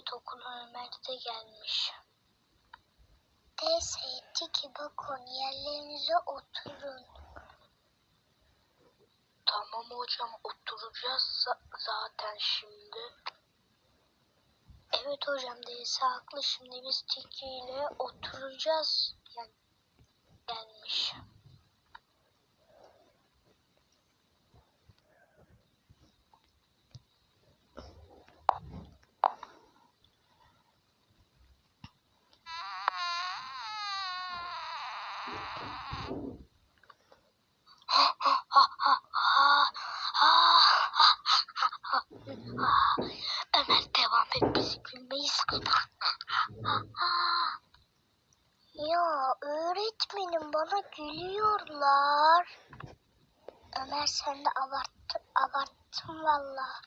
Evet okula Ömer de gelmiş. Etti ki bakın yerlerinize oturun. Tamam hocam oturacağız za- zaten şimdi. Evet hocam değilse haklı şimdi biz Tiki ile oturacağız. Yani gelmiş. Ömer devam et bizi gülmeyiz. ya öğretmenim bana gülüyorlar. Ömer sen de abarttın, abarttın valla.